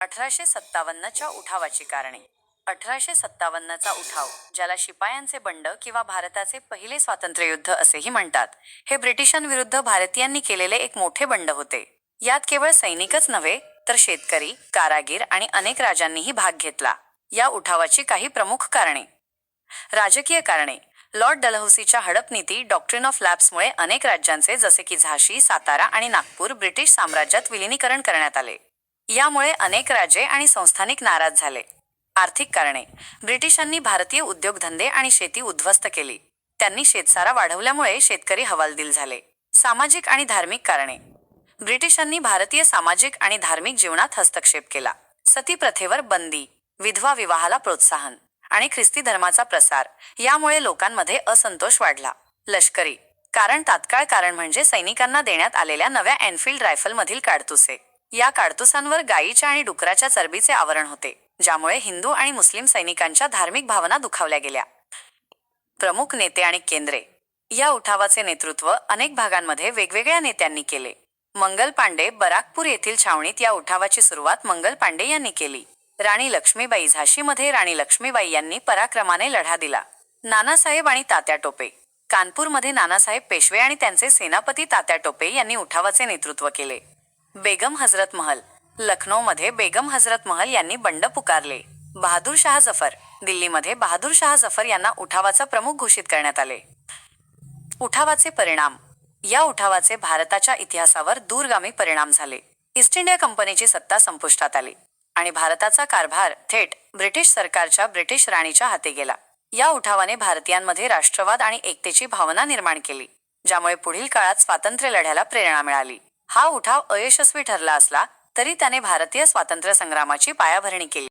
अठराशे सत्तावन्नच्या उठावाची कारणे. अठराशे सत्तावन्नचा उठाव ज्याला शिपायांचे बंड किंवा भारताचे पहिले स्वातंत्र्ययुद्ध असेही म्हणतात हे ब्रिटिशांविरुद्ध भारतीयांनी केलेले एक मोठे बंड होते. यात केवळ सैनिकच नव्हे तर शेतकरी कारागीर आणि अनेक राजांनीही भाग घेतला. या उठावाची काही प्रमुख कारणे. राजकीय कारणे. लॉर्ड डलहौसीच्या हडपनीती डॉक्ट्रिन ऑफ लॅब्समुळे अनेक राज्यांचे जसे की झाशी सातारा आणि नागपूर ब्रिटिश साम्राज्यात विलिनीकरण करण्यात आले. यामुळे अनेक राजे आणि संस्थानिक नाराज झाले. आर्थिक कारणे. ब्रिटिशांनी भारतीय उद्योगधंदे आणि शेती उद्ध्वस्त केली. त्यांनी शेतसारा वाढवल्यामुळे शेतकरी हवालदिल झाले. सामाजिक आणि धार्मिक कारणे. ब्रिटिशांनी भारतीय सामाजिक आणि धार्मिक जीवनात हस्तक्षेप केला. सती प्रथेवर बंदी विधवा विवाहाला प्रोत्साहन आणि ख्रिस्ती धर्माचा प्रसार यामुळे लोकांमध्ये असंतोष वाढला. लष्करी. कारण तात्काळ कारण म्हणजे सैनिकांना देण्यात आलेल्या नव्या एनफिल्ड रायफलमधील काडतुसे. या काडतुसांवर गायीच्या आणि डुकराच्या चरबीचे आवरण होते ज्यामुळे हिंदू आणि मुस्लिम सैनिकांच्या धार्मिक भावना दुखावल्या गेल्या. प्रमुख नेते आणि केंद्रे. या उठावाचे नेतृत्व अनेक भागांमध्ये वेगवेगळ्या नेत्यांनी केले. मंगल पांडे बराकपूर येथील छावणीत या उठावाची सुरुवात मंगल पांडे यांनी केली. राणी लक्ष्मीबाई झाशीमध्ये राणी लक्ष्मीबाई यांनी पराक्रमाने लढा दिला. नानासाहेब आणि तात्या टोपे. कानपूरमध्ये नानासाहेब पेशवे आणि त्यांचे सेनापती तात्या टोपे यांनी उठावाचे नेतृत्व केले. बेगम हजरत महल. लखनौमध्ये बेगम हजरत महल यांनी बंड पुकारले. बहादूर शाह जफर. दिल्लीमध्ये बहादूर शाह जफर यांना उठावाचा प्रमुख घोषित करण्यात आले. उठावाचे परिणाम. या उठावाचे भारताच्या इतिहासावर दूरगामी परिणाम झाले. ईस्ट इंडिया कंपनीची सत्ता संपुष्टात आली आणि भारताचा कारभार थेट ब्रिटिश सरकारच्या ब्रिटिश राणीच्या हाती गेला. या उठावाने भारतीयांमध्ये राष्ट्रवाद आणि एकतेची भावना निर्माण केली ज्यामुळे पुढील काळात स्वातंत्र्य लढ्याला प्रेरणा मिळाली. हा उठाव अयशस्वी ठरला असला तरी त्याने भारतीय स्वातंत्र्य संग्रामाची पायाभरणी केली.